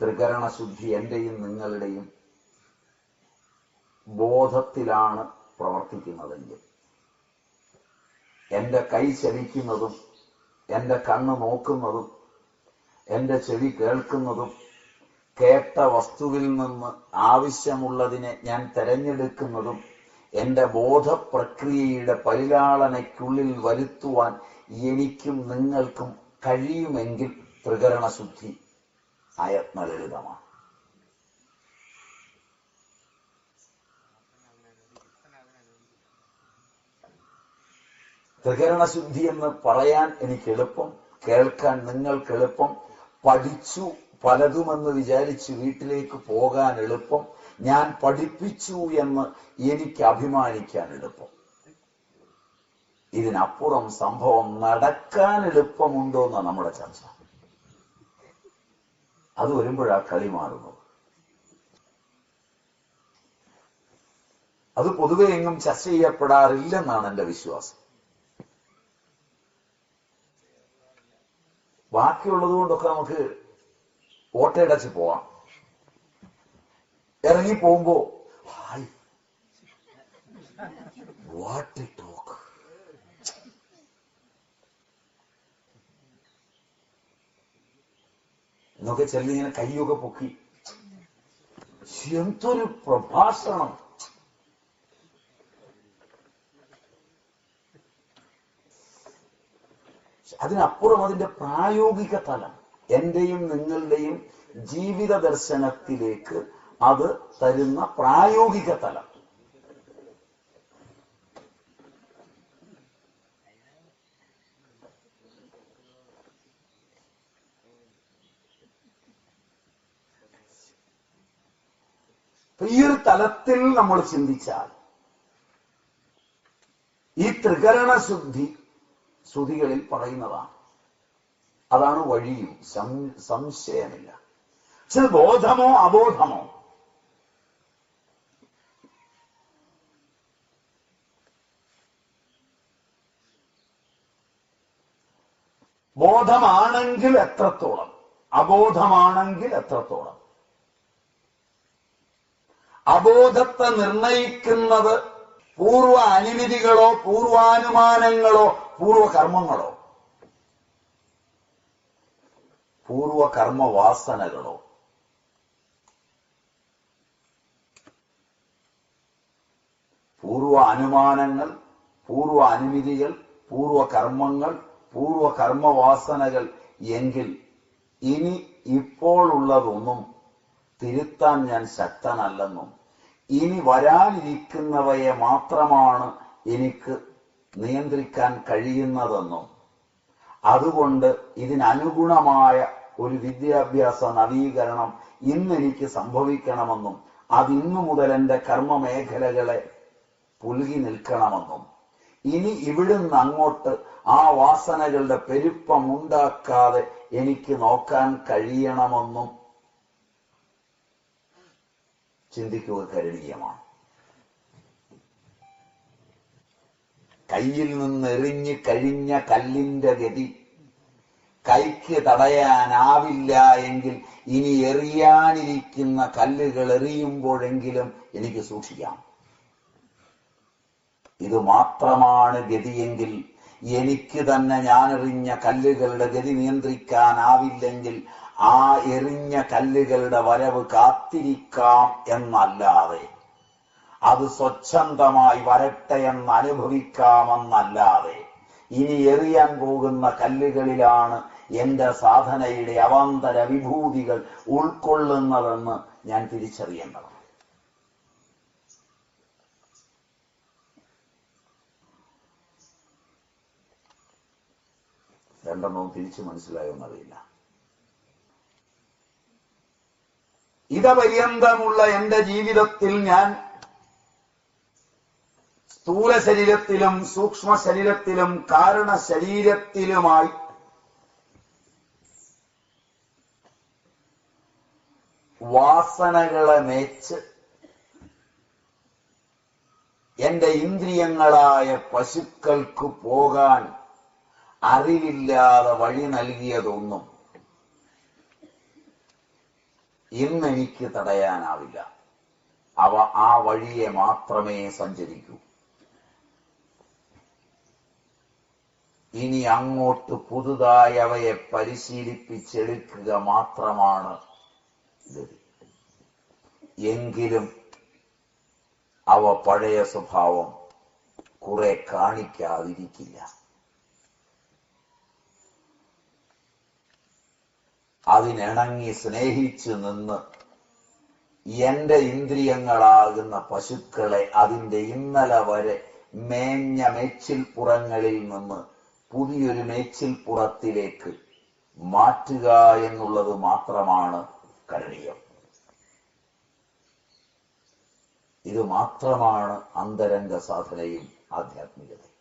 ത്രികരണ ശുദ്ധി എന്റെയും നിങ്ങളുടെയും ബോധത്തിലാണ് പ്രവർത്തിക്കുന്നതെങ്കിൽ എന്റെ കൈ ചലിക്കുന്നതും എന്റെ കണ്ണ് നോക്കുന്നതും എന്റെ ചെവി കേൾക്കുന്നതും കേട്ട വസ്തുവിൽ നിന്ന് ആവശ്യമുള്ളതിനെ ഞാൻ തെരഞ്ഞെടുക്കുന്നതും എന്റെ ബോധപ്രക്രിയയുടെ പരിലാളനയ്ക്കുള്ളിൽ വരുത്തുവാൻ എനിക്കും നിങ്ങൾക്കും കഴിയുമെങ്കിൽ ത്രികരണ ശുദ്ധി ത്രികരണശുദ്ധി ത്രികരണ ശുദ്ധി എന്ന് പറയാൻ എനിക്ക് എളുപ്പം കേൾക്കാൻ നിങ്ങൾക്ക് എളുപ്പം പഠിച്ചു പലതുമെന്ന് വിചാരിച്ച് വീട്ടിലേക്ക് പോകാൻ എളുപ്പം ഞാൻ പഠിപ്പിച്ചു എന്ന് എനിക്ക് അഭിമാനിക്കാൻ എളുപ്പം. ഇതിനപ്പുറം സംഭവം നടക്കാൻ എളുപ്പമുണ്ടോ എന്നാണ് നമ്മുടെ ചർച്ച. അത് വരുമ്പോഴാ കളി മാറുന്നത്. അത് പൊതുവെ എങ്ങും ചർച്ച ചെയ്യപ്പെടാറില്ലെന്നാണ് എന്റെ വിശ്വാസം. ബാക്കിയുള്ളത് കൊണ്ടൊക്കെ നമുക്ക് ഓട്ടയടച്ച് പോവാം. ഇറങ്ങി പോകുമ്പോ വാട്ട് ടോക്ക് എന്നൊക്കെ ചെല്ലിങ്ങനെ കൈയൊക്കെ പൊക്കി എന്തൊരു പ്രഭാഷണം അതിനപ്പുറം അതിന്റെ പ്രായോഗിക തലം എന്റെയും നിങ്ങളുടെയും ജീവിത ദർശനത്തിലേക്ക് അത് തരുന്ന പ്രായോഗിക തലം ഈ ഒരു തലത്തിൽ നമ്മൾ ചിന്തിച്ചാൽ ഈ ത്രികരണ ശുദ്ധി ശ്രുതികളിൽ പറയുന്നതാണ്. അതാണ് വഴിയും. സംശയമില്ല. പക്ഷെ ബോധമോ അബോധമോ? ബോധമാണെങ്കിൽ എത്രത്തോളം? അബോധമാണെങ്കിൽ എത്രത്തോളം? അബോധത്തെ നിർണയിക്കുന്നത് പൂർവ അനുമതികളോ പൂർവാനുമാനങ്ങളോ പൂർവകർമ്മങ്ങളോ പൂർവകർമ്മവാസനകളോ പൂർവ അനുമാനങ്ങൾ പൂർവ അനുമതികൾ പൂർവകർമ്മങ്ങൾ പൂർവകർമ്മവാസനകൾ എങ്കിൽ ഇനി ഇപ്പോൾ ഉള്ളതൊന്നും തിരുത്താൻ ഞാൻ ശക്തനല്ലെന്നും ഇനി വരാനിരിക്കുന്നവയെ മാത്രമാണ് എനിക്ക് നിയന്ത്രിക്കാൻ കഴിയുന്നതെന്നും. അതുകൊണ്ട് ഇതിനനുഗുണമായ ഒരു വിദ്യാഭ്യാസ നവീകരണം ഇന്ന് എനിക്ക് സംഭവിക്കണമെന്നും അതിന്നു മുതൽ എന്റെ കർമ്മമേഖലകളെ പുലുകി നിൽക്കണമെന്നും. ഇനി ഇവിടുന്ന് അങ്ങോട്ട് ആ വാസനകളുടെ പെരുപ്പമുണ്ടാക്കാതെ എനിക്ക് നോക്കാൻ കഴിയണമെന്നും ചിന്തിക്കുക കരുണീയമാണ് കയ്യിൽ നിന്ന് എറിഞ്ഞ് കഴിഞ്ഞ കല്ലിന്റെ ഗതി കൈക്ക് തടയാനാവില്ല എങ്കിൽ ഇനി എറിയാനിരിക്കുന്ന കല്ലുകൾ എറിയുമ്പോഴെങ്കിലും എനിക്ക് സൂക്ഷിക്കാം. ഇത് മാത്രമാണ് ഗതിയെങ്കിൽ എനിക്ക് തന്നെ ഞാനെറിഞ്ഞ കല്ലുകളുടെ ഗതി നിയന്ത്രിക്കാനാവില്ലെങ്കിൽ ആ എറിഞ്ഞ കല്ലുകളുടെ വരവ് കാത്തിരിക്കാം എന്നല്ലാതെ അത് സ്വച്ഛന്തമായി വരട്ടെ എന്ന് അനുഭവിക്കാമെന്നല്ലാതെ ഇനി എറിയാൻ പോകുന്ന കല്ലുകളിലാണ് എന്റെ സാധനയുടെ അവാന്തര വിഭൂതികൾ ഉൾക്കൊള്ളുന്നതെന്ന് ഞാൻ തിരിച്ചറിയേണ്ടതാണ്. രണ്ടെണ്ണവും തിരിച്ചു മനസ്സിലായോന്നറിയില്ല ഇതപര്യന്തമുള്ള എന്റെ ജീവിതത്തിൽ ഞാൻ സ്ഥൂല ശരീരത്തിലും സൂക്ഷ്മ ശരീരത്തിലും കാരണ ശരീരത്തിലുമായി വാസനകളെ മേച്ച് എന്റെ ഇന്ദ്രിയങ്ങളായ പശുക്കൾക്ക് പോകാൻ അറിവില്ലാതെ വഴി നൽകിയതൊന്നും ഇന്നെനിക്ക് തടയാനാവില്ല. അവ ആ വഴിയെ മാത്രമേ സഞ്ചരിക്കൂ. ഇനി അങ്ങോട്ട് പുതുതായി അവയെ പരിശീലിപ്പിച്ചെടുക്കുക മാത്രമാണ് എങ്കിലും അവ പഴയ സ്വഭാവം കുറെ കാണിക്കാതിരിക്കില്ല. അതിനിണങ്ങി സ്നേഹിച്ചു നിന്ന് എന്റെ ഇന്ദ്രിയങ്ങളാകുന്ന പശുക്കളെ അതിന്റെ ഇന്നലെ വരെ മേഞ്ഞ മേച്ചിൽപ്പുറങ്ങളിൽ നിന്ന് പുതിയൊരു മേച്ചിൽപ്പുറത്തിലേക്ക് മാറ്റുക എന്നുള്ളത് മാത്രമാണ് കരണീയം. ഇത് മാത്രമാണ് അന്തരംഗ സാധനയും ആധ്യാത്മികതയും.